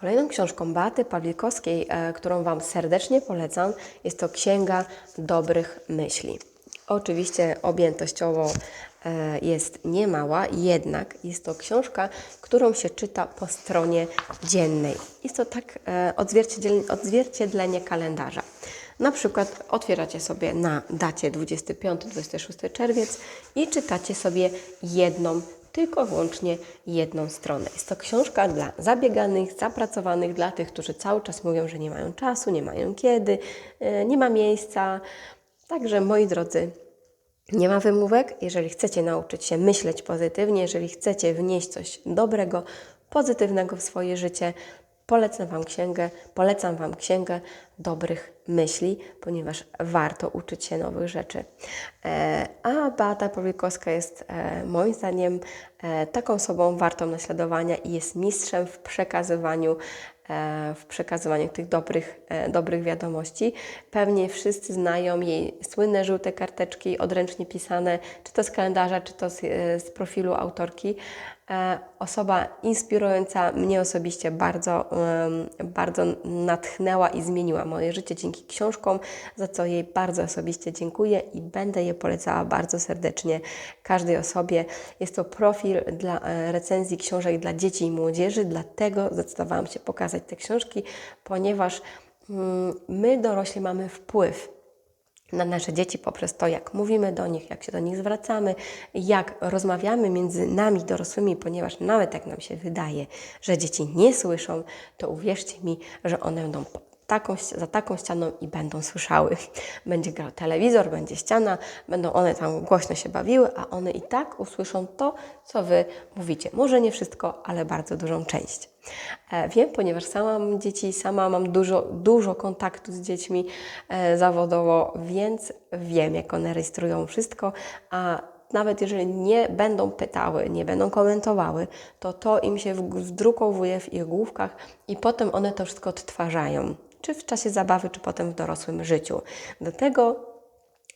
Kolejną książką Beaty Pawlikowskiej, e, którą Wam serdecznie polecam, jest to Księga Dobrych Myśli. Oczywiście objętościowo e, jest niemała, jednak jest to książka, którą się czyta po stronie dziennej. Jest to tak e, odzwierciedlenie, odzwierciedlenie kalendarza. Na przykład otwieracie sobie na dacie 25-26 czerwiec i czytacie sobie jedną tylko wyłącznie jedną stronę. Jest to książka dla zabieganych, zapracowanych, dla tych, którzy cały czas mówią, że nie mają czasu, nie mają kiedy, e, nie ma miejsca. Także moi drodzy, nie ma wymówek. Jeżeli chcecie nauczyć się myśleć pozytywnie, jeżeli chcecie wnieść coś dobrego, pozytywnego w swoje życie, polecam Wam księgę, polecam Wam księgę dobrych myśli, ponieważ warto uczyć się nowych rzeczy. E, A Beata Pawlikowska jest e, moim zdaniem e, taką osobą wartą naśladowania i jest mistrzem w przekazywaniu w przekazywaniu tych dobrych, dobrych wiadomości. Pewnie wszyscy znają jej słynne żółte karteczki odręcznie pisane, czy to z kalendarza, czy to z, z profilu autorki. Osoba inspirująca mnie osobiście bardzo, bardzo natchnęła i zmieniła moje życie dzięki książkom, za co jej bardzo osobiście dziękuję i będę je polecała bardzo serdecznie każdej osobie. Jest to profil dla e, recenzji książek dla dzieci i młodzieży, dlatego zdecydowałam się pokazać te książki, ponieważ mm, my dorośli mamy wpływ na nasze dzieci poprzez to, jak mówimy do nich, jak się do nich zwracamy, jak rozmawiamy między nami dorosłymi, ponieważ nawet jak nam się wydaje, że dzieci nie słyszą, to uwierzcie mi, że one będą po- za taką ścianą i będą słyszały. Będzie grał telewizor, będzie ściana, będą one tam głośno się bawiły, a one i tak usłyszą to, co Wy mówicie. Może nie wszystko, ale bardzo dużą część. E, Wiem, ponieważ sama mam dzieci, sama mam dużo, dużo kontaktu z dziećmi e, zawodowo, więc wiem, jak one rejestrują wszystko, a nawet jeżeli nie będą pytały, nie będą komentowały, to to im się wdrukowuje w ich główkach i potem one to wszystko odtwarzają, czy w czasie zabawy, czy potem w dorosłym życiu. Dlatego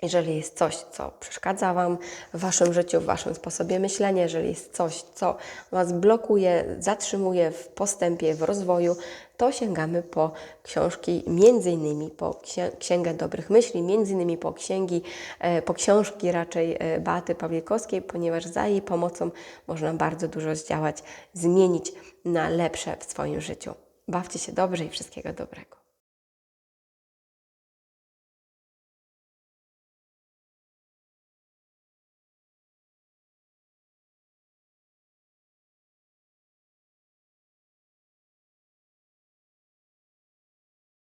jeżeli jest coś, co przeszkadza Wam w Waszym życiu, w Waszym sposobie myślenia, jeżeli jest coś, co Was blokuje, zatrzymuje w postępie, w rozwoju, to sięgamy po książki, między innymi po księ- Księgę Dobrych Myśli, między innymi po księgi, e, po książki raczej e, Beaty Pawlikowskiej, ponieważ za jej pomocą można bardzo dużo zdziałać, zmienić na lepsze w swoim życiu. Bawcie się dobrze i wszystkiego dobrego.